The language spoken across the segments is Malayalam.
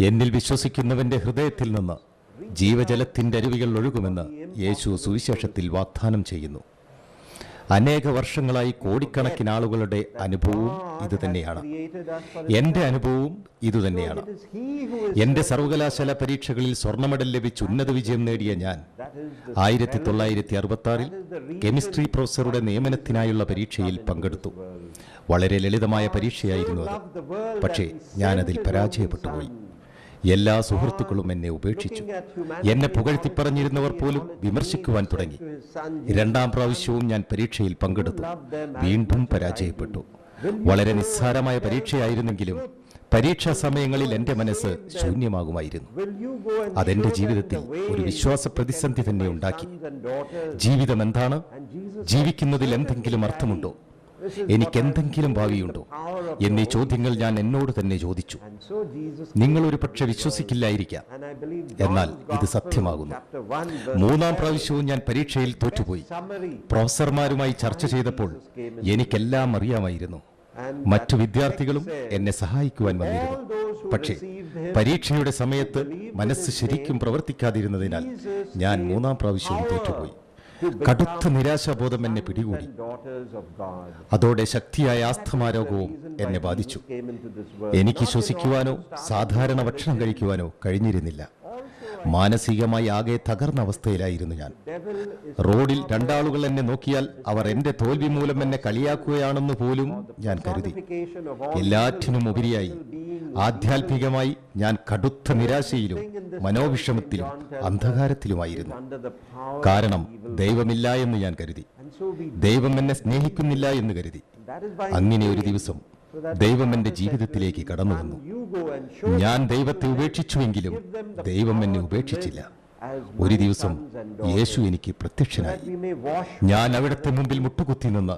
എന്നിൽ വിശ്വസിക്കുന്നവന്റെ ഹൃദയത്തിൽ നിന്ന് ജീവജലത്തിന്റെ അരുവികൾ ഒഴുകുമെന്ന് യേശു സുവിശേഷത്തിൽ വാഗ്ദാനം ചെയ്യുന്നു. അനേക വർഷങ്ങളായി കോടിക്കണക്കിന് ആളുകളുടെ അനുഭവവും ഇതുതന്നെയാണ്. എന്റെ അനുഭവവും ഇതുതന്നെയാണ്. എന്റെ സർവകലാശാല പരീക്ഷകളിൽ സ്വർണ മെഡൽ ലഭിച്ച് ഉന്നത വിജയം നേടിയ ഞാൻ ആയിരത്തി തൊള്ളായിരത്തി അറുപത്തി കെമിസ്ട്രി പ്രൊഫസറുടെ നിയമനത്തിനായുള്ള പരീക്ഷയിൽ പങ്കെടുത്തു. വളരെ ലളിതമായ പരീക്ഷയായിരുന്നു അത്. പക്ഷേ ഞാനതിൽ പരാജയപ്പെട്ടുപോയി. എല്ലാ സുഹൃത്തുക്കളും എന്നെ ഉപേക്ഷിച്ചു. എന്നെ പുകഴ്ത്തി പറഞ്ഞിരുന്നവർ പോലും വിമർശിക്കുവാൻ തുടങ്ങി. രണ്ടാം പ്രാവശ്യവും ഞാൻ പരീക്ഷയിൽ പങ്കെടുത്തു. വീണ്ടും പരാജയപ്പെട്ടു. വളരെ നിസ്സാരമായ പരീക്ഷയായിരുന്നെങ്കിലും പരീക്ഷാ സമയങ്ങളിൽ എന്റെ മനസ്സ് ശൂന്യമാകുമായിരുന്നു. അതെന്റെ ജീവിതത്തിൽ ഒരു വിശ്വാസ പ്രതിസന്ധി തന്നെ ഉണ്ടാക്കി. ജീവിതം എന്താണ്? ജീവിക്കുന്നതിൽ എന്തെങ്കിലും അർത്ഥമുണ്ടോ? എനിക്ക് എന്തെങ്കിലും ഭാവിയുണ്ടോ? എന്നീ ചോദ്യങ്ങൾ ഞാൻ എന്നോട് തന്നെ ചോദിച്ചു. നിങ്ങളൊരു പക്ഷെ വിശ്വസിക്കില്ലായിരിക്കാം. എന്നാൽ ഇത് സത്യമാകുന്നു. chapter 1 verse മൂന്നാം പ്രാവശ്യവും ഞാൻ പരീക്ഷയിൽ തോറ്റുപോയി. പ്രൊഫസർമാരുമായി ചർച്ച ചെയ്തപ്പോൾ എനിക്കെല്ലാം അറിയാമായിരുന്നു. മറ്റു വിദ്യാർത്ഥികളും എന്നെ സഹായിക്കുവാൻ വന്നിരുന്നു. പക്ഷേ പരീക്ഷയുടെ സമയത്ത് മനസ്സ് ശരിക്കും പ്രവർത്തിക്കാതിരുന്നതിനാൽ ഞാൻ മൂന്നാം പ്രാവശ്യവും തോറ്റുപോയി. കടുത്ത നിരാശാബോധം എന്നെ പിടികൂടി. അതോടെ ശക്തിയായ ആസ്ഥമാരോഗവും എന്നെ ബാധിച്ചു. എനിക്ക് ശ്വസിക്കുവാനോ സാധാരണ ഭക്ഷണം കഴിക്കുവാനോ കഴിഞ്ഞിരുന്നില്ല. മാനസികമായി ആകെ തകർന്ന അവസ്ഥയിലായിരുന്നു ഞാൻ. റോഡിൽ രണ്ടാളുകൾ എന്നെ നോക്കിയാൽ അവർ എന്റെ തോൽവി മൂലം എന്നെ കളിയാക്കുകയാണെന്ന് പോലും ഞാൻ കരുതി. എല്ലാറ്റിനും ഉപരിയായി ആധ്യാത്മികമായി ഞാൻ കടുത്ത നിരാശയിലും മനോവിഷമത്തിലും അന്ധകാരത്തിലുമായിരുന്നു. കാരണം ദൈവമില്ല എന്ന് ഞാൻ കരുതി. ദൈവം എന്നെ സ്നേഹിക്കുന്നില്ല എന്ന് കരുതി. അങ്ങനെ ഒരു ദിവസം ദൈവം എന്റെ ജീവിതത്തിലേക്ക് കടന്നു വന്നു ഞാൻ ദൈവത്തെ ഉപേക്ഷിച്ചുവെങ്കിലും ദൈവം എന്നെ ഉപേക്ഷിച്ചില്ല. ഒരു ദിവസം യേശു എനിക്ക് പ്രത്യക്ഷനായി. ഞാൻ അവിടത്തെ മുമ്പിൽ മുട്ടുകുത്തി നിന്ന്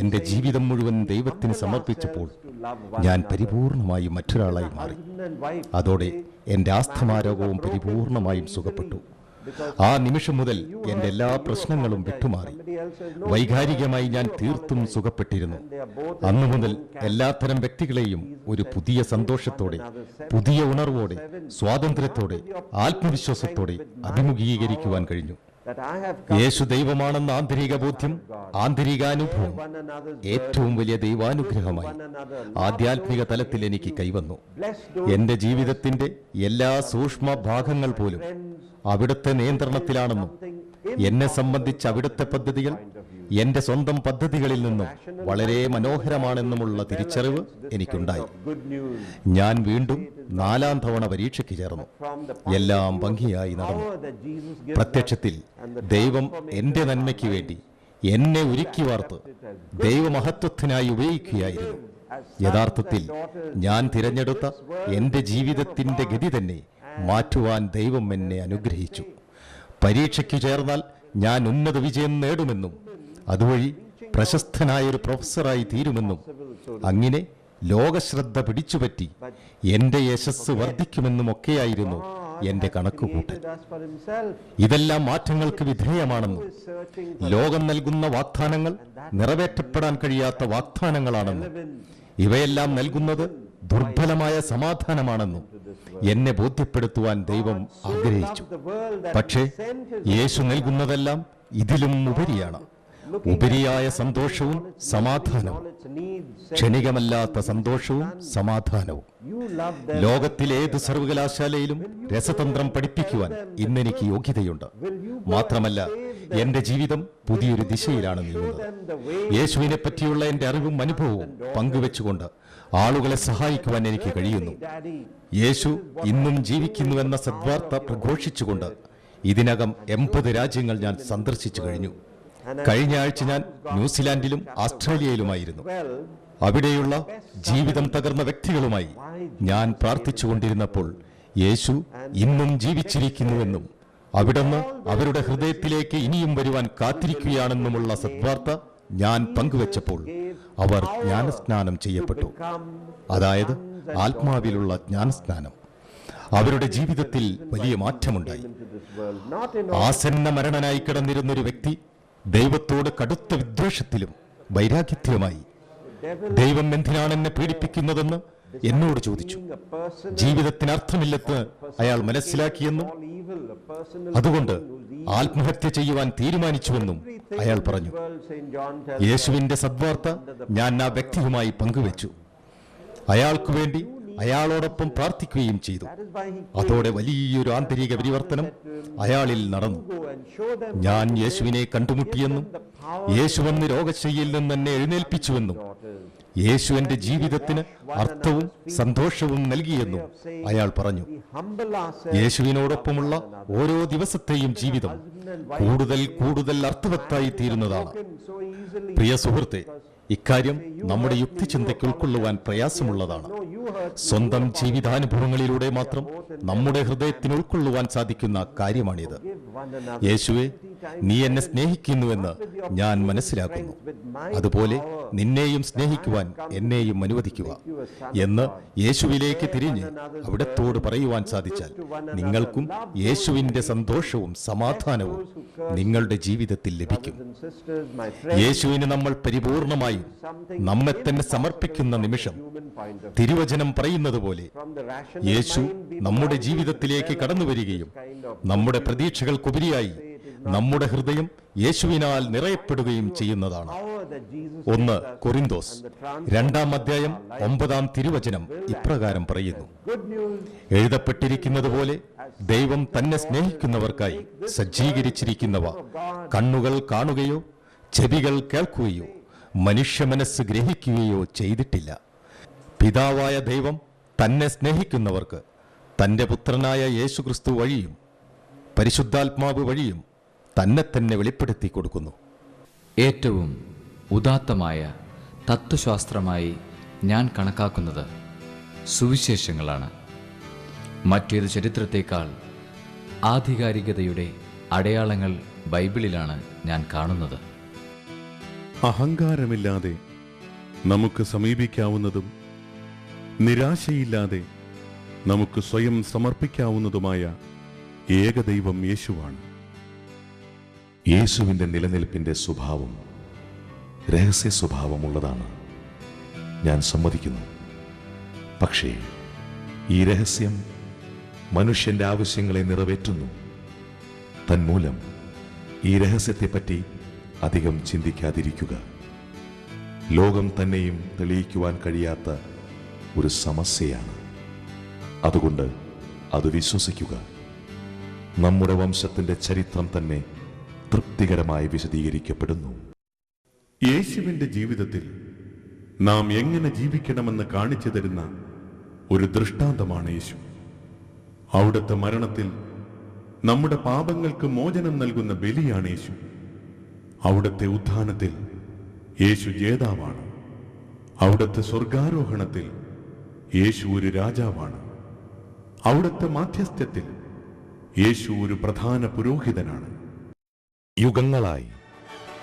എന്റെ ജീവിതം മുഴുവൻ ദൈവത്തിന് സമർപ്പിച്ചപ്പോൾ ഞാൻ പരിപൂർണമായും മറ്റൊരാളായി മാറി. അതോടെ എന്റെ ആസ്ഥമാരോഗവും പരിപൂർണമായും സുഖപ്പെട്ടു. ആ നിമിഷം മുതൽ എന്റെ എല്ലാ പ്രശ്നങ്ങളും വിട്ടുമാറി. വൈകാരികമായി ഞാൻ തീർത്തും സുഖപ്പെട്ടിരുന്നു. അന്നു മുതൽ എല്ലാത്തരം വ്യക്തികളെയും ഒരു പുതിയ സന്തോഷത്തോടെ പുതിയ ഉണർവോടെ സ്വാതന്ത്ര്യത്തോടെ ആത്മവിശ്വാസത്തോടെ അഭിമുഖീകരിക്കുവാൻ കഴിഞ്ഞു. യേശു ദൈവമാണെന്ന ആന്തരിക ബോധ്യം ആന്തരികാനുഭവം ഏറ്റവും വലിയ ദൈവാനുഗ്രഹമായി ആധ്യാത്മിക തലത്തിൽ എനിക്ക് കൈവന്നു. എന്റെ എന്റെ ജീവിതത്തിന്റെ എല്ലാ സൂക്ഷ്മ ഭാഗങ്ങൾ പോലും അവിടുത്തെ നിയന്ത്രണത്തിലാണെന്നും എന്നെ സംബന്ധിച്ച് അവിടുത്തെ പദ്ധതികൾ എന്റെ സ്വന്തം പദ്ധതികളിൽ നിന്നും വളരെ മനോഹരമാണെന്നുമുള്ള തിരിച്ചറിവ് എനിക്കുണ്ടായി. ഞാൻ വീണ്ടും നാലാം തവണ പരീക്ഷയ്ക്ക് ചേർന്നു. എല്ലാം ഭംഗിയായി നടന്നു. പ്രത്യക്ഷത്തിൽ ദൈവം എന്റെ നന്മയ്ക്ക് വേണ്ടി എന്നെ ഒരുക്കി വാർത്ത് ദൈവമഹത്വത്തിനായി ഉപയോഗിക്കുകയായിരുന്നു. യഥാർത്ഥത്തിൽ ഞാൻ തിരഞ്ഞെടുത്ത എന്റെ ജീവിതത്തിന്റെ ഗതി തന്നെ മാറ്റുവാൻ ദൈവം എന്നെ അനുഗ്രഹിച്ചു. പരീക്ഷയ്ക്ക് ചേർന്നാൽ ഞാൻ ഉന്നത വിജയം നേടുമെന്നും അതുവഴി പ്രശസ്തനായ ഒരു പ്രൊഫസറായി തീരുമെന്നും അങ്ങനെ ലോകശ്രദ്ധ പിടിച്ചുപറ്റി എന്റെ യശസ് വർദ്ധിക്കുമെന്നും ഒക്കെയായിരുന്നു എന്റെ കണക്കുകൂട്ടൽ. ഇതെല്ലാം മാറ്റങ്ങൾക്ക് വിധേയമാണെന്നും ലോകം നൽകുന്ന വാഗ്ദാനങ്ങൾ നിറവേറ്റപ്പെടാൻ കഴിയാത്ത വാഗ്ദാനങ്ങളാണെന്നും ഇവയെല്ലാം നൽകുന്നത് ദുർബലമായ സമാധാനമാണെന്നും എന്നെ ബോധ്യപ്പെടുത്തുവാൻ ദൈവം ആഗ്രഹിച്ചു. പക്ഷേ യേശു നൽകുന്നതെല്ലാം ഇതിലും ഉപരിയാണ്. ഉപരിയായ സന്തോഷവും സമാധാനവും. ക്ഷണികമല്ലാത്ത സന്തോഷവും സമാധാനവും. ലോകത്തിലെ ഏത് സർവകലാശാലയിലും രസതന്ത്രം പഠിപ്പിക്കുവാൻ ഇന്നെനിക്ക് യോഗ്യതയുണ്ട്. മാത്രമല്ല എന്റെ ജീവിതം പുതിയൊരു ദിശയിലാണ് നീങ്ങുന്നത്. യേശുവിനെ പറ്റിയുള്ള എന്റെ അറിവും അനുഭവവും പങ്കുവെച്ചുകൊണ്ട് ആളുകളെ സഹായിക്കുവാൻ എനിക്ക് കഴിയുന്നു. യേശു ഇന്നും ജീവിക്കുന്നുവെന്ന സദ്വാർത്ത പ്രഘോഷിച്ചുകൊണ്ട് ഇതിനകം എൺപത് രാജ്യങ്ങൾ ഞാൻ സന്ദർശിച്ചു കഴിഞ്ഞു. കഴിഞ്ഞ ആഴ്ച ഞാൻ ന്യൂസിലാൻഡിലും ആസ്ട്രേലിയയിലുമായിരുന്നു. അവിടെയുള്ള ജീവിതം തകർന്ന വ്യക്തികളുമായി ഞാൻ പ്രാർത്ഥിച്ചുകൊണ്ടിരുന്നപ്പോൾ യേശു ഇന്നും ജീവിച്ചിരിക്കുന്നുവെന്നും അവിടുന്ന് അവരുടെ ഹൃദയത്തിലേക്ക് ഇനിയും വരുവാൻ കാത്തിരിക്കുകയാണെന്നുമുള്ള സദ്വാർത്ത ഞാൻ പങ്കുവച്ചപ്പോൾ അവർ ജ്ഞാനസ്നാനം ചെയ്യപ്പെട്ടു. അതായത് ആത്മാവിലുള്ള ജ്ഞാനസ്നാനം. അവരുടെ ജീവിതത്തിൽ വലിയ മാറ്റമുണ്ടായി. ആസന്ന മരണനായി കിടന്നിരുന്നൊരു വ്യക്തി ദൈവത്തോട് കടുത്ത വിദ്വേഷത്തിലും വൈരാഗ്യത്തിലുമായി. ദൈവം എന്തിനാണെന്നെ പീഡിപ്പിക്കുന്നതെന്ന് എന്നോട് ചോദിച്ചു. ജീവിതത്തിന് അർത്ഥമില്ലെന്ന് അയാൾ മനസ്സിലാക്കിയെന്നും അതുകൊണ്ട്. ആത്മഹത്യ ചെയ്യുവാൻ തീരുമാനിച്ചുവെന്നും അയാൾ പറഞ്ഞു. യേശുവിന്റെ സദ്വാർത്ത ഞാൻ ആ വ്യക്തിയുമായി പങ്കുവച്ചു. അയാൾക്കു വേണ്ടി അയാളോടൊപ്പം പ്രാർത്ഥിക്കുകയും ചെയ്തു. അതോടെ വലിയൊരു ആന്തരിക പരിവർത്തനം അയാളിൽ നടന്നു. ഞാൻ യേശുവിനെ കണ്ടുമുട്ടിയെന്നും യേശു വന്ന് രോഗശയ്യയിൽ നിന്ന് എന്നെ എഴുന്നേൽപ്പിച്ചുവെന്നും. യേശു ജീവിതത്തിന് അർത്ഥവും സന്തോഷവും നൽകിയെന്നും അയാൾ പറഞ്ഞു. യേശുവിനോടൊപ്പമുള്ള ഓരോ ദിവസത്തെയും ജീവിതം കൂടുതൽ കൂടുതൽ അർത്ഥവത്തായി തീരുന്നതാണ്. പ്രിയ സുഹൃത്തെ ഇക്കാര്യം നമ്മുടെ യുക്തിചിന്തയ്ക്ക് ഉൾക്കൊള്ളുവാൻ പ്രയാസമുള്ളതാണ്. സ്വന്തം ജീവിതാനുഭവങ്ങളിലൂടെ മാത്രം നമ്മുടെ ഹൃദയത്തിന് ഉൾക്കൊള്ളുവാൻ സാധിക്കുന്ന കാര്യമാണിത്. യേശുവെ നീ എന്നെ സ്നേഹിക്കുന്നുവെന്ന് ഞാൻ മനസ്സിലാക്കുന്നു. അതുപോലെ നിന്നെയും സ്നേഹിക്കുവാൻ എന്നെയും അനുവദിക്കുക എന്ന് യേശുവിലേക്ക് തിരിഞ്ഞ് അവിടത്തോട് പറയുവാൻ സാധിച്ചാൽ നിങ്ങൾക്കും യേശുവിന്റെ സന്തോഷവും സമാധാനവും നിങ്ങളുടെ ജീവിതത്തിൽ ലഭിക്കും. യേശുവിന് നമ്മൾ പരിപൂർണമായും നമ്മെ തന്നെ സമർപ്പിക്കുന്ന നിമിഷം തിരുവചനം പറയുന്നത് പോലെ യേശു നമ്മുടെ ജീവിതത്തിലേക്ക് കടന്നു വരികയും നമ്മുടെ പ്രതീക്ഷകൾക്കുപരിയായി നമ്മുടെ ഹൃദയം യേശുവിനാൽ നിറയപ്പെടുകയും ചെയ്യുന്നതാണ്. ഒന്ന് കൊറിന്തോസ് രണ്ടാം അധ്യായം ഒമ്പതാം തിരുവചനം ഇപ്രകാരം പറയുന്നു. എഴുതപ്പെട്ടിരിക്കുന്നത് പോലെ ദൈവം തന്നെ സ്നേഹിക്കുന്നവർക്കായി സജ്ജീകരിച്ചിരിക്കുന്നവ കണ്ണുകൾ കാണുകയോ ചെവികൾ കേൾക്കുകയോ മനുഷ്യ മനസ്സ് ഗ്രഹിക്കുകയോ ചെയ്തിട്ടില്ല. പിതാവായ ദൈവം തന്നെ സ്നേഹിക്കുന്നവർക്ക് തന്റെ പുത്രനായ യേശുക്രിസ്തു വഴിയും പരിശുദ്ധാത്മാവ് വഴിയും തന്നെ തന്നെ വെളിപ്പെടുത്തി കൊടുക്കുന്നു. ഏറ്റവും ഉദാത്തമായ തത്വശാസ്ത്രമായി ഞാൻ കണക്കാക്കുന്നത് സുവിശേഷങ്ങളാണ്. മറ്റേത് ചരിത്രത്തേക്കാൾ ആധികാരികതയുടെ അടയാളങ്ങൾ ബൈബിളിലാണ് ഞാൻ കാണുന്നത്. അഹങ്കാരമില്ലാതെ നമുക്ക് സമീപിക്കാവുന്നതും നിരാശയില്ലാതെ നമുക്ക് സ്വയം സമർപ്പിക്കാവുന്നതുമായ ഏകദൈവം യേശുവാണ്. യേശുവിന്റെ നിലനിൽപ്പിന്റെ സ്വഭാവം രഹസ്യ സ്വഭാവമുള്ളതാണ്. ഞാൻ സമ്മതിക്കുന്നു. പക്ഷേ ഈ രഹസ്യം മനുഷ്യന്റെ ആവശ്യങ്ങളെ നിറവേറ്റുന്നു. തന്മൂലം ഈ രഹസ്യത്തെപ്പറ്റി അധികം ചിന്തിക്കാതിരിക്കുക. ലോകം തന്നെയും തെളിയിക്കുവാൻ കഴിയാത്ത ഒരു സമസ്യയാണ്. അതുകൊണ്ട് അത് വിശ്വസിക്കുക. നമ്മുടെ വംശത്തിന്റെ ചരിത്രം തന്നെ തൃപ്തികരമായി വിശദീകരിക്കപ്പെടുന്നു. യേശുവിന്റെ ജീവിതത്തിൽ നാം എങ്ങനെ ജീവിക്കണമെന്ന് കാണിച്ചു തരുന്ന ഒരു ദൃഷ്ടാന്തമാണ് യേശു. അവിടുത്തെ മരണത്തിൽ നമ്മുടെ പാപങ്ങൾക്ക് മോചനം നൽകുന്ന ബലിയാണ് യേശു. അവിടുത്തെ ഉത്ഥാനത്തിൽ യേശു ജേതാവാണ്. അവിടുത്തെ സ്വർഗാരോഹണത്തിൽ യേശു ഒരു രാജാവാണ്. അവിടുത്തെ മാധ്യസ്ഥ്യത്തിൽ യേശു ഒരു പ്രധാന പുരോഹിതനാണ്. യുഗങ്ങളായി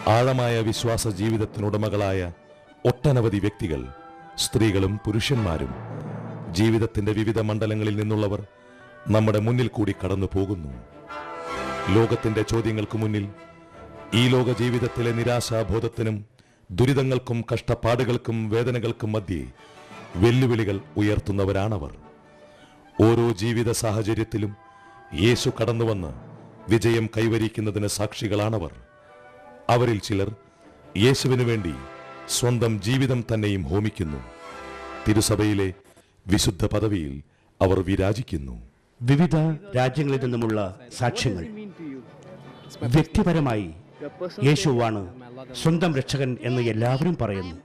ആഴമായ വിശ്വാസ ജീവിതത്തിനുടമകളായ ഒട്ടനവധി വ്യക്തികൾ സ്ത്രീകളും പുരുഷന്മാരും ജീവിതത്തിന്റെ വിവിധ മണ്ഡലങ്ങളിൽ നിന്നുള്ളവർ നമ്മുടെ മുന്നിൽ കൂടി കടന്നു പോകുന്നു. ലോകത്തിന്റെ ചോദ്യങ്ങൾക്ക് മുന്നിൽ ഈ ലോക ജീവിതത്തിലെ നിരാശാബോധത്തിനും ദുരിതങ്ങൾക്കും കഷ്ടപ്പാടുകൾക്കും വേദനകൾക്കും മധ്യേ വെല്ലുവിളികൾ ഉയർത്തുന്നവരാണവർ. ഓരോ ജീവിത സാഹചര്യത്തിലും യേശു കടന്നുവന്ന് വിജയം കൈവരിക്കുന്നതിന് സാക്ഷികളാണവർ. അവരിൽ ചിലർ യേശുവിനു വേണ്ടി സ്വന്തം ജീവിതം തന്നെയും ഹോമിക്കുന്നു. തിരുസഭയിലെ വിശുദ്ധ പദവിയിൽ അവർ വിരാജിക്കുന്നു. വിവിധ രാജ്യങ്ങളിൽ നിന്നുമുള്ള സാക്ഷ്യങ്ങൾ. വ്യക്തിപരമായി യേശുവാണ് സ്വന്തം രക്ഷകൻ എന്ന് എല്ലാവരും പറയുന്നു.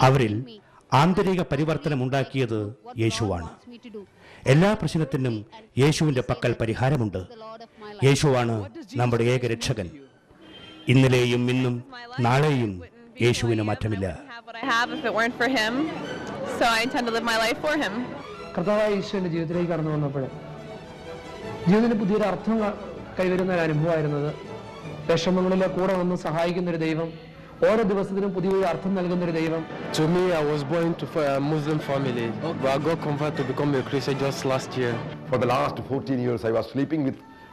അവരിൽ ആന്തരിക പരിവർത്തനം ഉണ്ടാക്കിയത് യേശുവാണ്. എല്ലാ പ്രശ്നത്തിനും യേശുവിന്റെ പക്കൽ പരിഹാരമുണ്ട്. യേശുവാണ് നമ്മുടെ ഏക രക്ഷകൻ ഇന്നലെയും ഇന്നും നാളെയും യേശുവിന് മാറ്റമില്ല. യേശുവിന്റെ ജീവിതത്തിലേക്ക് കടന്നു വന്നപ്പോൾ ജീവിതത്തിന് പുതിയൊരു അർത്ഥം കൈവരുന്ന ഒരു അനുഭവമായിരുന്നത്. വിഷമങ്ങളിലെ കൂടെ വന്ന് സഹായിക്കുന്ന ഒരു ദൈവം ഓരോ ദിവസത്തിനും പുതിയൊരു അർത്ഥം നൽകുന്ന ഒരു ദൈവം. To me i was born to a muslim family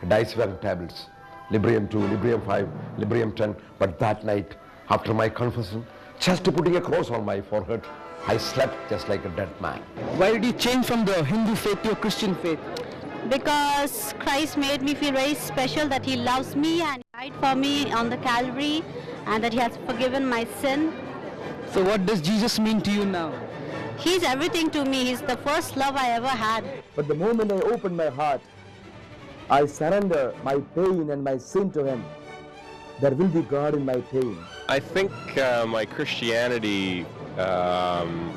Diceware tablets, Librium 2, Librium 5, Librium 10. But that night, after my confession, just putting a cross on my forehead, I slept just like a dead man. Why did you change from the Hindu faith to a Christian faith? Because Christ made me feel very special that He loves me and died for me on the Calvary and that He has forgiven my sin. So what does Jesus mean to you now? He's everything to me. He's the first love I ever had. But the moment I opened my heart, I surrender my pain and my sin to Him. There will be God in my pain. I think uh, my Christianity um,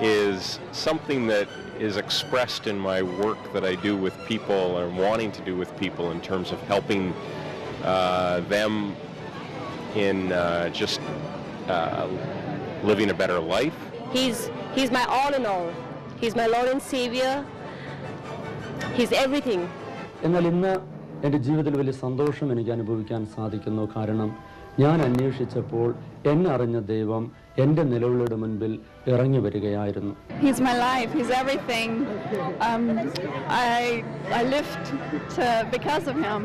is something that is expressed in my work that I do with people or wanting to do with people in terms of helping uh, them in uh, just uh, living a better life. He's, he's my all in all. He's my Lord and Savior. He's everything. എന്നാൽ ഇന്ന് എൻ്റെ ജീവിതത്തിൽ വലിയ സന്തോഷം എനിക്ക് അനുഭവിക്കാൻ സാധിക്കുന്നു കാരണം ഞാൻ അന്വേഷിച്ചപ്പോൾ എന്നെ അറിഞ്ഞ ദൈവം എൻ്റെ നിലവിളിയുടെ മുൻപിൽ ഇറങ്ങി വരികയായിരുന്നു He's my life. He's everything. Um, I I lived to, because of him.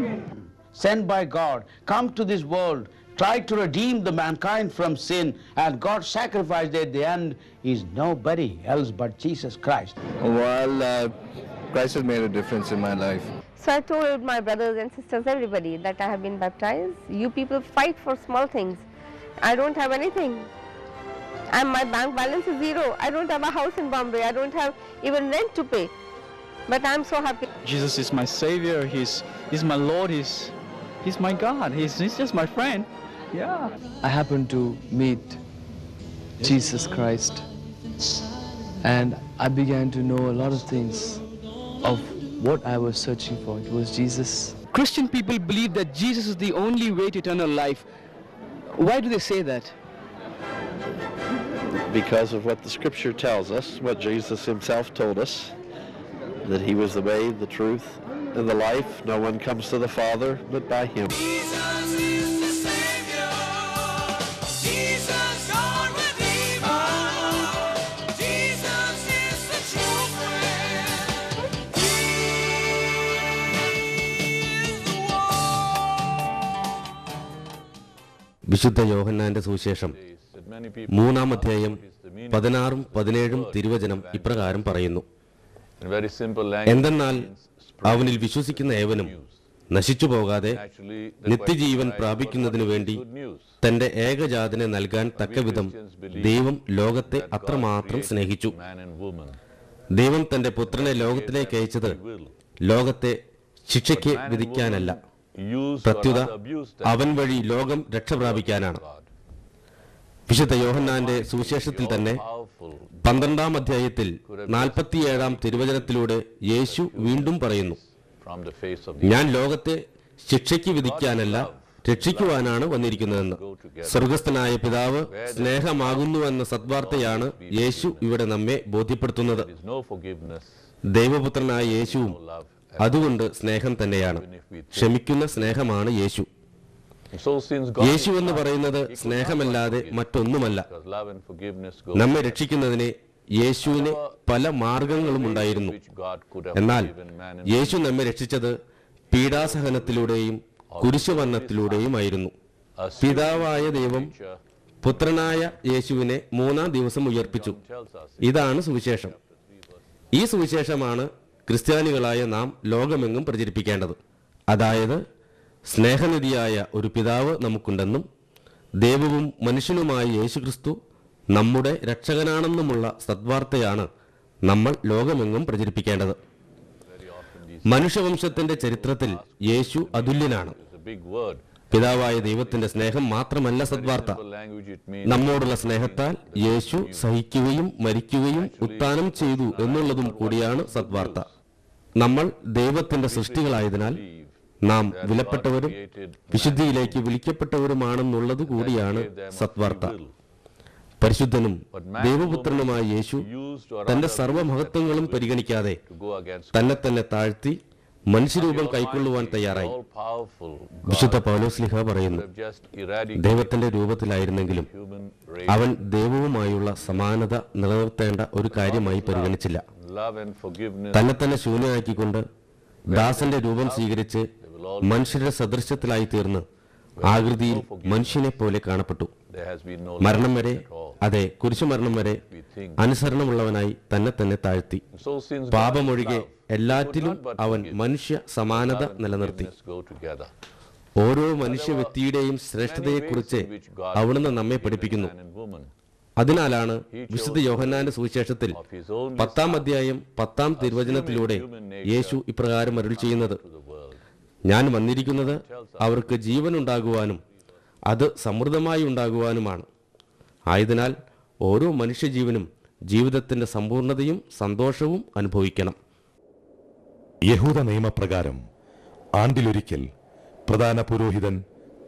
sent by God, come to this world, try to redeem the mankind from sin, and God's sacrifice at the end is nobody else but Jesus Christ. Well, uh, Christ has made a difference in my life. So I told my brothers and sisters, everybody, that I have been baptized. You people fight for small things. I don't have anything. And my bank balance is zero. I don't have a house in Bombay. I don't have even rent to pay. But I'm so happy. Jesus is my Savior. He's He's my Lord. He's He's my God. He's He's just my friend. Yeah. I happened to meet Jesus Christ and I began to know a lot of things of what I was searching for. It was Jesus. Christian people believe that Jesus is the only way to eternal life. Why do they say that? Because of what the scripture tells us, what Jesus himself told us, that he was the way, the truth, and the life. No one comes to the Father but by him. വിശുദ്ധ യോഹന്നാന്റെ സുവിശേഷം. മൂന്നാം അധ്യായം പതിനാറും പതിനേഴും തിരുവചനം ഇപ്രകാരം പറയുന്നു. എന്തെന്നാൽ അവനിൽ വിശ്വസിക്കുന്ന ഏവനും നശിച്ചു പോകാതെ നിത്യജീവൻ പ്രാപിക്കുന്നതിനു വേണ്ടി തന്റെ ഏകജാതനെ നൽകാൻ തക്കവിധം ദൈവം ലോകത്തെ അത്രമാത്രം സ്നേഹിച്ചു. ദൈവം തന്റെ പുത്രനെ ലോകത്തിലേക്ക് അയച്ചത് ലോകത്തെ ശിക്ഷയ്ക്ക് വിധിക്കാനല്ല. പ്രത്യുത അവൻ വഴി ലോകം രക്ഷപ്രാപിക്കാനാണ് വിശുദ്ധ യോഹന്നാന്റെ സുവിശേഷത്തിൽ തന്നെ പന്ത്രണ്ടാം അധ്യായത്തിൽ നാൽപ്പത്തിയേഴാം തിരുവചനത്തിലൂടെ യേശു വീണ്ടും പറയുന്നു ഞാൻ ലോകത്തെ ശിക്ഷയ്ക്ക് വിധിക്കാനല്ല രക്ഷിക്കുവാനാണ് വന്നിരിക്കുന്നതെന്ന്. സ്വർഗസ്ഥനായ പിതാവ് സ്നേഹമാകുന്നുവെന്ന സദ്വാർത്തയാണ് യേശു ഇവിടെ നമ്മെ ബോധ്യപ്പെടുത്തുന്നത്. ദൈവപുത്രനായ യേശുവും അതുകൊണ്ട് സ്നേഹം തന്നെയാണ്. ക്ഷമിക്കുന്ന സ്നേഹമാണ് യേശു. യേശു എന്ന് പറയുന്നത് സ്നേഹമല്ലാതെ മറ്റൊന്നുമല്ല. നമ്മെ രക്ഷിക്കുന്നതിന് യേശുവിന് പല മാർഗങ്ങളും ഉണ്ടായിരുന്നു. എന്നാൽ യേശു നമ്മെ രക്ഷിച്ചത് പീഡാസഹനത്തിലൂടെയും കുരിശുവർണത്തിലൂടെയുമായിരുന്നു. പിതാവായ ദൈവം പുത്രനായ യേശുവിനെ മൂന്നാം ദിവസം ഉയർപ്പിച്ചു. ഇതാണ് സുവിശേഷം. ഈ സുവിശേഷമാണ് ക്രിസ്ത്യാനികളായ നാം ലോകമെങ്ങും പ്രചരിപ്പിക്കേണ്ടത്. അതായത് സ്നേഹനിധിയായ ഒരു പിതാവ് നമുക്കുണ്ടെന്നും ദൈവവും മനുഷ്യനുമായ യേശുക്രിസ്തു നമ്മുടെ രക്ഷകനാണെന്നുമുള്ള സദ്വാർത്തയാണ് നമ്മൾ ലോകമെങ്ങും പ്രചരിപ്പിക്കേണ്ടത്. മനുഷ്യവംശത്തിന്റെ ചരിത്രത്തിൽ യേശു അതുല്യനാണ്. പിതാവായ ദൈവത്തിന്റെ സ്നേഹം മാത്രമല്ല സദ്വാർത്ത. നമ്മോടുള്ള സ്നേഹത്താൽ യേശു സഹിക്കുകയും മരിക്കുകയും ഉത്ഥാനം ചെയ്തു എന്നുള്ളതും കൂടിയാണ് സദ്വാർത്ത. നമ്മൾ ദൈവത്തിന്റെ സൃഷ്ടികളായതിനാൽ നാം വിലപ്പെട്ടവരും വിശുദ്ധിയിലേക്ക് വിളിക്കപ്പെട്ടവരുമാണെന്നുള്ളത് കൂടിയാണ് സത്വാർത്ത. പരിശുദ്ധനും ദൈവപുത്രനുമായ യേശു തന്റെ സർവമഹത്വങ്ങളും പരിഗണിക്കാതെ തന്നെ തന്നെ താഴ്ത്തി മനുഷ്യരൂപം കൈക്കൊള്ളുവാൻ തയ്യാറായി. വിശുദ്ധ പൗലോസ്ലിഹ പറയുന്നു ദൈവത്തിന്റെ രൂപത്തിലായിരുന്നെങ്കിലും അവൻ ദൈവവുമായുള്ള സമാനത നിലനിർത്തേണ്ട ഒരു കാര്യമായി പരിഗണിച്ചില്ല. തന്നെ തന്നെ ശൂന്യമാക്കിക്കൊണ്ട് ദാസന്റെ രൂപം സ്വീകരിച്ച് മനുഷ്യരുടെ സദൃശ്യത്തിലായി തീർന്ന് ആകൃതിയിൽ മനുഷ്യനെ പോലെ കാണപ്പെട്ടു. മരണം വരെ അതെ കുരിശുമരണം വരെ അനുസരണമുള്ളവനായി തന്നെ തന്നെ താഴ്ത്തി പാപമൊഴികെ എല്ലാറ്റിലും അവൻ മനുഷ്യ സമാനത നിലനിർത്തി. ഓരോ മനുഷ്യ വ്യക്തിയുടെയും ശ്രേഷ്ഠതയെക്കുറിച്ച് അവിടുന്ന് നമ്മെ പഠിപ്പിക്കുന്നു. അതിനാലാണ് വിശുദ്ധ യോഹന്നാന്റെ സുവിശേഷത്തിൽ പത്താം അധ്യായം പത്താം തിരുവചനത്തിലൂടെ യേശു ഇപ്രകാരം അരുൾ ചെയ്യുന്നത്. ഞാൻ വന്നിരിക്കുന്നത് അവർക്ക് ജീവൻ ഉണ്ടാകുവാനും അത് സമൃദ്ധമായി ഉണ്ടാകുവാനുമാണ്. ആയതിനാൽ ഓരോ മനുഷ്യജീവനും ജീവിതത്തിന്റെ സമ്പൂർണതയും സന്തോഷവും അനുഭവിക്കണം. യഹൂദ നിയമപ്രകാരം ആണ്ടിലൊരിക്കൽ പ്രധാന പുരോഹിതൻ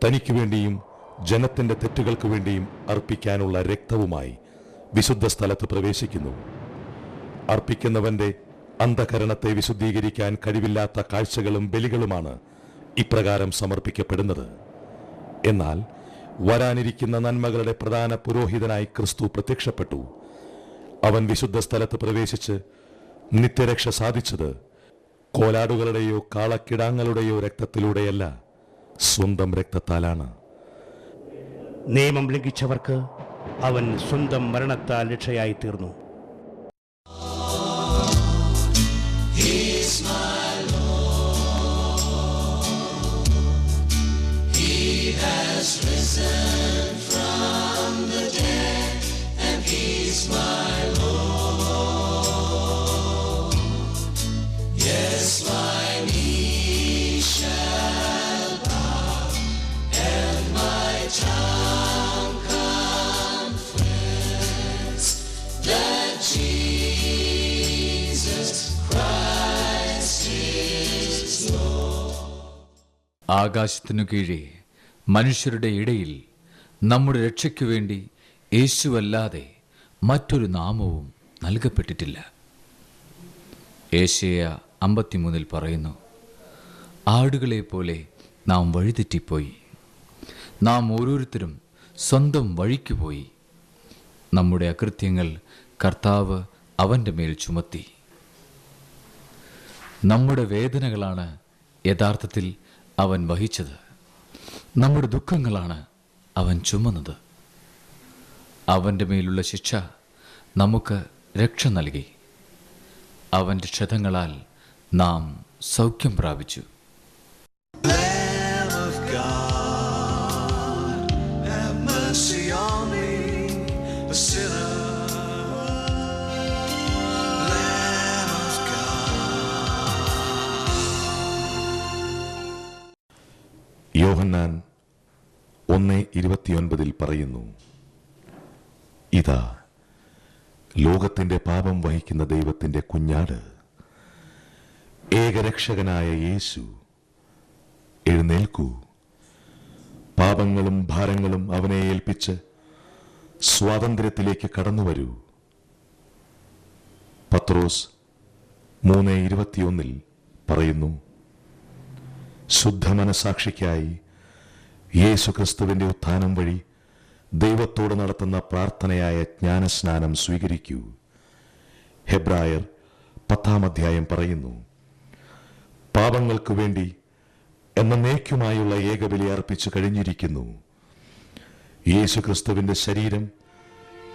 തനിക്കു വേണ്ടിയും ജനത്തിന്റെ തെറ്റുകൾക്ക് വേണ്ടിയും അർപ്പിക്കാനുള്ള രക്തവുമായി വിശുദ്ധ സ്ഥലത്ത് പ്രവേശിക്കുന്നു. അർപ്പിക്കുന്നവന്റെ അന്ധകരണത്തെ വിശുദ്ധീകരിക്കാൻ കഴിവില്ലാത്ത കാഴ്ചകളും ബലികളുമാണ് ഇപ്രകാരം സമർപ്പിക്കപ്പെടുന്നത്. എന്നാൽ വരാനിരിക്കുന്ന നന്മകളുടെ പ്രധാന പുരോഹിതനായി ക്രിസ്തു പ്രത്യക്ഷപ്പെട്ടു. അവൻ വിശുദ്ധ സ്ഥലത്ത് പ്രവേശിച്ച് നിത്യരക്ഷ സാധിച്ചത് കോലാടുകളുടെയോ കാളക്കിടാങ്ങളുടെയോ രക്തത്തിലൂടെയല്ല സ്വന്തം രക്തത്താലാണ്. നിയമം ലംഘിച്ചവർക്ക് അവൻ സ്വന്തം മരണത്താൽ രക്ഷയായി തീർന്നു. Yes, my ആകാശത്തിനു കീഴെ മനുഷ്യരുടെ ഇടയിൽ നമ്മുടെ രക്ഷയ്ക്കു വേണ്ടി യേശുവല്ലാതെ മറ്റൊരു നാമവും നൽകപ്പെട്ടിട്ടില്ല. ഏഷ്യ അമ്പത്തിമൂന്നിൽ പറയുന്നു ആടുകളെ പോലെ നാം വഴിതെറ്റിപ്പോയി. നാം ഓരോരുത്തരും സ്വന്തം വഴിക്ക് പോയി. നമ്മുടെ അകൃത്യങ്ങൾ കർത്താവ് അവന്റെ മേൽ ചുമത്തി. നമ്മുടെ വേദനകളാണ് യഥാർത്ഥത്തിൽ അവൻ വഹിച്ചത്. നമ്മുടെ ദുഃഖങ്ങളാണ് അവൻ ചുമന്നത്. അവന്റെ മേലുള്ള ശിക്ഷ നമുക്ക് രക്ഷ നൽകി. അവന്റെ ക്ഷതങ്ങളാൽ നാം സൗഖ്യം പ്രാപിച്ചു. യോഹന്നാൻ ഒന്ന് ഇരുപത്തിയൊൻപതിൽ പറയുന്നു ഇതാ ലോകത്തിന്റെ പാപം വഹിക്കുന്ന ദൈവത്തിന്റെ കുഞ്ഞാട് ഏകരക്ഷകനായ യേശു എഴുന്നേൽക്കൂ. പാപങ്ങളും ഭാരങ്ങളും അവനെ ഏൽപ്പിച്ച് സ്വാതന്ത്ര്യത്തിലേക്ക് കടന്നു വരൂ പത്രോസ് മൂന്ന് ഇരുപത്തിയൊന്നിൽ പറയുന്നു ശുദ്ധ മനസാക്ഷിക്കായി യേശു ക്രിസ്തുവിന്റെ ഉത്ഥാനം വഴി ദൈവത്തോട് നടത്തുന്ന പ്രാർത്ഥനയായ ജ്ഞാനസ്നാനം സ്വീകരിക്കൂ. ഹെബ്രായർ പത്താം അധ്യായം പറയുന്നു പാപങ്ങൾക്കു വേണ്ടി എന്നേക്കുമായുള്ള ഏകബലി അർപ്പിച്ചു കഴിഞ്ഞിരിക്കുന്നു. യേശു ക്രിസ്തുവിന്റെ ശരീരം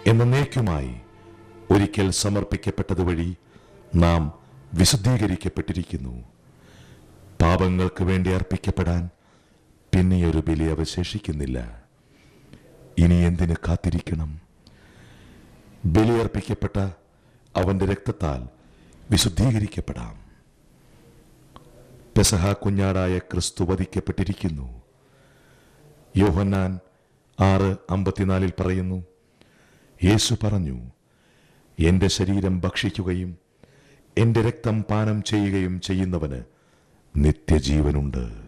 എന്നേക്കുമായി ഒരിക്കൽ സമർപ്പിക്കപ്പെട്ടത് വഴി നാം വിശുദ്ധീകരിക്കപ്പെട്ടിരിക്കുന്നു. പാപങ്ങൾക്ക് വേണ്ടി അർപ്പിക്കപ്പെടാൻ പിന്നെയൊരു ബലി അവശേഷിക്കുന്നില്ല. ഇനി എന്തിന് കാത്തിരിക്കണം? ബലിയർപ്പിക്കപ്പെട്ട അവന്റെ രക്തത്താൽ വിശുദ്ധീകരിക്കപ്പെടാം. പെസഹ കുഞ്ഞാടായ ക്രിസ്തു വധിക്കപ്പെട്ടിരിക്കുന്നു. യോഹന്നാൻ ആറ് അമ്പത്തിനാലിൽ പറയുന്നു യേശു പറഞ്ഞു എന്റെ ശരീരം ഭക്ഷിക്കുകയും എന്റെ രക്തം പാനം ചെയ്യുകയും ചെയ്യുന്നവന് നിത്യജീവനുണ്ട്.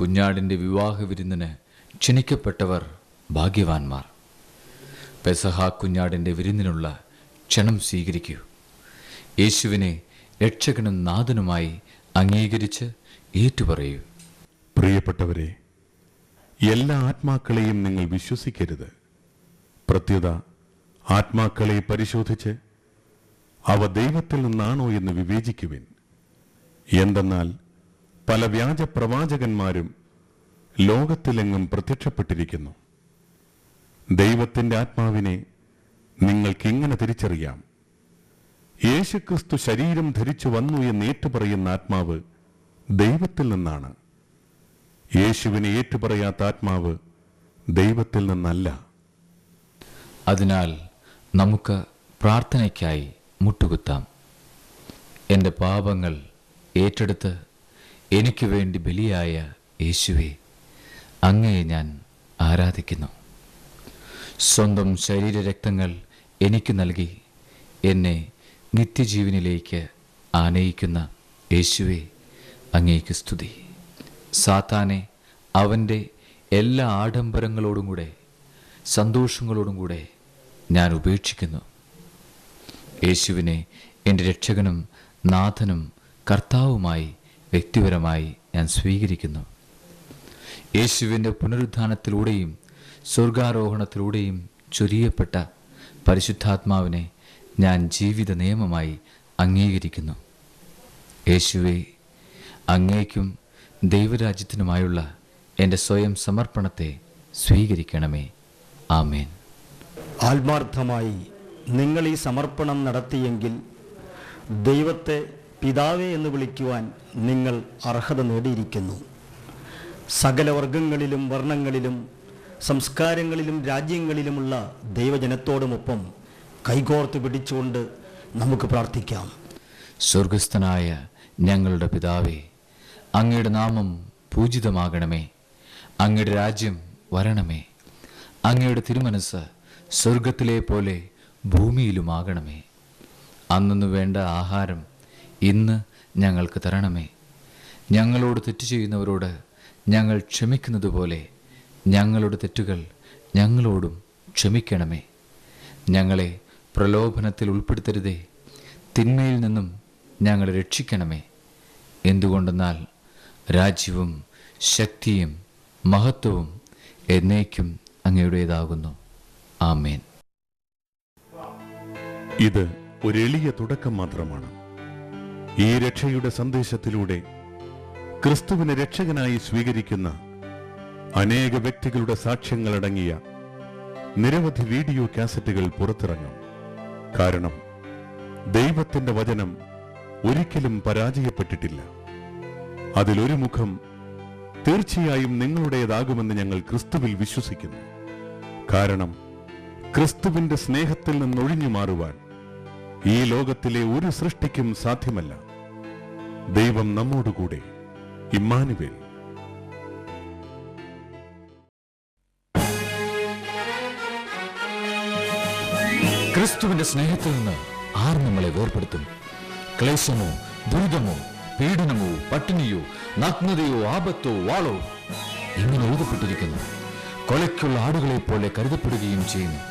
കുഞ്ഞാടിന്റെ വിവാഹ വിരുന്നിന് ക്ഷണിക്കപ്പെട്ടവർ ഭാഗ്യവാന്മാർ. പെസഹ കുഞ്ഞാടിന്റെ വിരുന്നിനുള്ള ക്ഷണം സ്വീകരിക്കൂ. യേശുവിനെ രക്ഷകനും നാഥനുമായി അംഗീകരിച്ച് ഏറ്റുപറയൂ. പ്രിയപ്പെട്ടവരെ എല്ലാ ആത്മാക്കളെയും നിങ്ങൾ വിശ്വസിക്കരുത്. പ്രത്യുത ആത്മാക്കളെ പരിശോധിച്ച് അവ ദൈവത്തിൽ നിന്നാണോ എന്ന് വിവേചിക്കുവിൻ. എന്തെന്നാൽ പല വ്യാജ പ്രവാചകന്മാരും ലോകത്തിലെങ്ങും പ്രത്യക്ഷപ്പെട്ടിരിക്കുന്നു. ദൈവത്തിന്റെ ആത്മാവിനെ നിങ്ങൾക്ക് ഇങ്ങനെ തിരിച്ചറിയാം? യേശുക്രിസ്തു ശരീരം ധരിച്ചു വന്നു എന്ന് ഏറ്റുപറയുന്ന ആത്മാവ് ദൈവത്തിൽ നിന്നാണ്. യേശുവിനെ ഏറ്റുപറയാത്ത ആത്മാവ് ദൈവത്തിൽ നിന്നല്ല. അതിനാൽ നമുക്ക് പ്രാർത്ഥനയ്ക്കായി മുട്ടുകുത്താം. എന്റെ പാപങ്ങൾ ഏറ്റെടുത്ത് എനിക്ക് വേണ്ടി ബലിയായ യേശുവെ അങ്ങയെ ഞാൻ ആരാധിക്കുന്നു. സ്വന്തം ശരീരരക്തങ്ങൾ എനിക്ക് നൽകി എന്നെ നിത്യജീവനിലേക്ക് ആനയിക്കുന്ന യേശുവെ അങ്ങേക്ക് സ്തുതി. സാത്താനെ അവന്റെ എല്ലാ ആഡംബരങ്ങളോടും കൂടെ സന്തോഷങ്ങളോടും കൂടെ ഞാൻ ഉപേക്ഷിക്കുന്നു. യേശുവിനെ എന്റെ രക്ഷകനും നാഥനും കർത്താവുമായി വ്യക്തിപരമായി ഞാൻ സ്വീകരിക്കുന്നു. യേശുവിന്റെ പുനരുത്ഥാനത്തിലൂടെയും സ്വർഗാരോഹണത്തിലൂടെയും ചൊരിയപ്പെട്ട പരിശുദ്ധാത്മാവിനെ ഞാൻ ജീവിത നിയമമായി അംഗീകരിക്കുന്നു. യേശുവെ അങ്ങേക്കും ദൈവരാജ്യത്തിനുമായുള്ള എന്റെ സ്വയം സമർപ്പണത്തെ സ്വീകരിക്കണമേ. ആമേൻ. ആത്മാർത്ഥമായി നിങ്ങൾ ഈ സമർപ്പണം നടത്തിയെങ്കിൽ ദൈവത്തെ പിതാവേ എന്ന് വിളിക്കുവാൻ നിങ്ങൾ അർഹത നേടിയിരിക്കുന്നു. സകല വർഗങ്ങളിലും വർണങ്ങളിലും സംസ്കാരങ്ങളിലും രാജ്യങ്ങളിലുമുള്ള ദൈവജനത്തോടുമൊപ്പം കൈകോർത്ത് പിടിച്ചുകൊണ്ട് നമുക്ക് പ്രാർത്ഥിക്കാം. സ്വർഗസ്ഥനായ ഞങ്ങളുടെ പിതാവേ അങ്ങയുടെ നാമം പൂജിതമാകണമേ. അങ്ങയുടെ രാജ്യം വരണമേ. അങ്ങയുടെ തിരുമനസ് സ്വർഗത്തിലെ പോലെ ഭൂമിയിലുമാകണമേ. അന്നു വേണ്ട ആഹാരം ഇന്ന് ഞങ്ങൾക്ക് തരണമേ. ഞങ്ങളോട് തെറ്റ് ചെയ്യുന്നവരോട് ഞങ്ങൾ ക്ഷമിക്കുന്നത് പോലെ ഞങ്ങളുടെ തെറ്റുകൾ ഞങ്ങളോടും ക്ഷമിക്കണമേ. ഞങ്ങളെ പ്രലോഭനത്തിൽ ഉൾപ്പെടുത്തരുതേ. തിന്മയിൽ നിന്നും ഞങ്ങളെ രക്ഷിക്കണമേ. എന്തുകൊണ്ടെന്നാൽ രാജ്യവും ശക്തിയും മഹത്വവും എന്നേക്കും അങ്ങയുടേതാകുന്നു. ആമേൻ. ഇത് ഒരു എളിയ തുടക്കം മാത്രമാണ്. ഈ രക്ഷയുടെ സന്ദേശത്തിലൂടെ ക്രിസ്തുവിനെ രക്ഷകനായി സ്വീകരിക്കുന്ന അനേക വ്യക്തികളുടെ സാക്ഷ്യങ്ങളടങ്ങിയ നിരവധി വീഡിയോ കാസറ്റുകൾ പുറത്തിറങ്ങും. കാരണം ദൈവത്തിന്റെ വചനം ഒരിക്കലും പരാജയപ്പെട്ടിട്ടില്ല. അതിലൊരു മുഖം തീർച്ചയായും നിങ്ങളുടേതാകുമെന്ന് ഞങ്ങൾ ക്രിസ്തുവിൽ വിശ്വസിക്കുന്നു. കാരണം ക്രിസ്തുവിന്റെ സ്നേഹത്തിൽ നിന്നൊഴിഞ്ഞു മാറുവാൻ ഈ ലോകത്തിലെ ഒരു സൃഷ്ടിക്കും സാധ്യമല്ല. ദൈവം നമ്മോടുകൂടെ. ഇമ്മാനുവേൽ. ക്രിസ്തുവിന്റെ സ്നേഹത്തിൽ നിന്ന് ആർ നമ്മളെ വേർപ്പെടുത്തും? ക്ലേശമോ ദുരിതമോ പീഡനമോ പട്ടിണിയോ നഗ്നതയോ ആപത്തോ വാളോ? ഇങ്ങനെ എഴുതപ്പെട്ടിരിക്കുന്നു. കൊലയ്ക്കുള്ള ആടുകളെ പോലെ കരുതപ്പെടുകയും ചെയ്യുന്നു.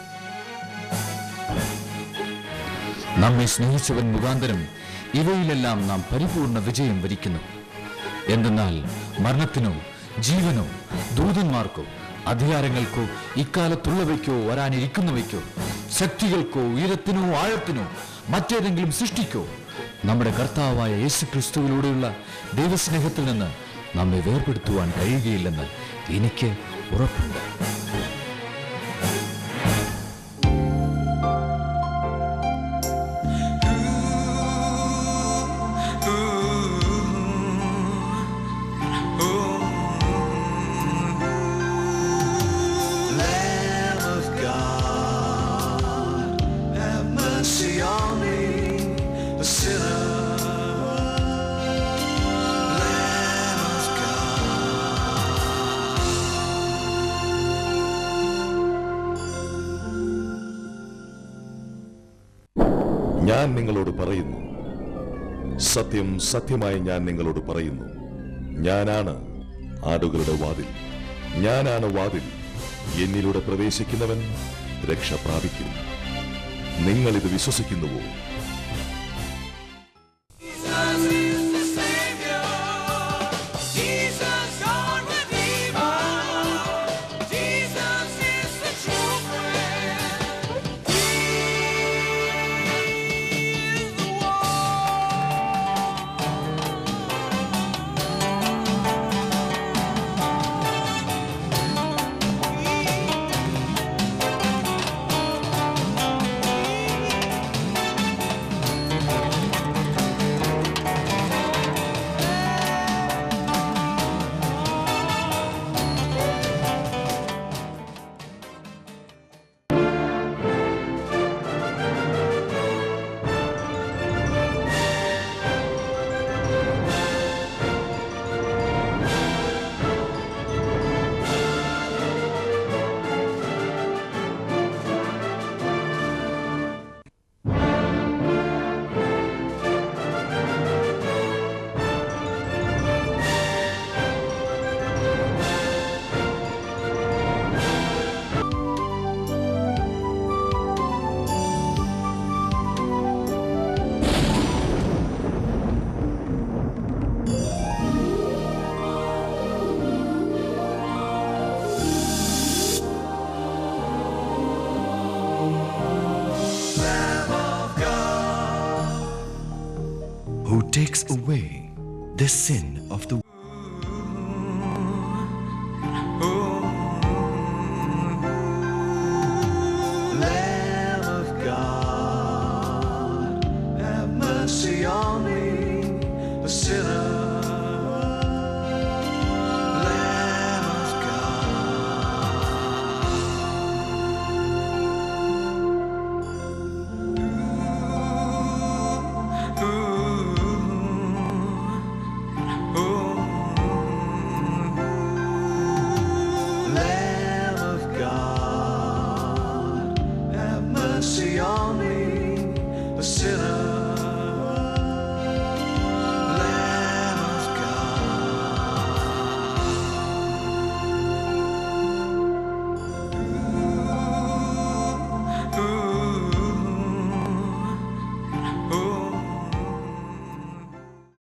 നമ്മെ സ്നേഹിച്ചവൻ മുഖാന്തരം ഇവയിലെല്ലാം നാം പരിപൂർണ വിജയം വരിക്കുന്നു. എന്തെന്നാൽ മരണത്തിനോ ജീവനോ ദൂതന്മാർക്കോ അധികാരങ്ങൾക്കോ ഇക്കാലത്തുള്ളവയ്ക്കോ വരാനിരിക്കുന്നവയ്ക്കോ ശക്തികൾക്കോ ഉയരത്തിനോ ആഴത്തിനോ മറ്റേതെങ്കിലും സൃഷ്ടിക്കോ നമ്മുടെ കർത്താവായ യേശു ക്രിസ്തുവിലൂടെയുള്ള ദൈവസ്നേഹത്തിൽ നിന്ന് നമ്മെ വേർപെടുത്തുവാൻ കഴിയുകയില്ലെന്ന് എനിക്ക് ഉറപ്പുണ്ട്. നിങ്ങളോട് പറയുന്നു. സത്യം സത്യമായി ഞാൻ നിങ്ങളോട് പറയുന്നു. ഞാനാണ് ആടുകളുടെ വാതിൽ. ഞാനാണ് വാതിൽ. എന്നിലൂടെ പ്രവേശിക്കുന്നവൻ രക്ഷ പ്രാപിക്കും. നിങ്ങളിത് വിശ്വസിക്കുന്നുവോ? listen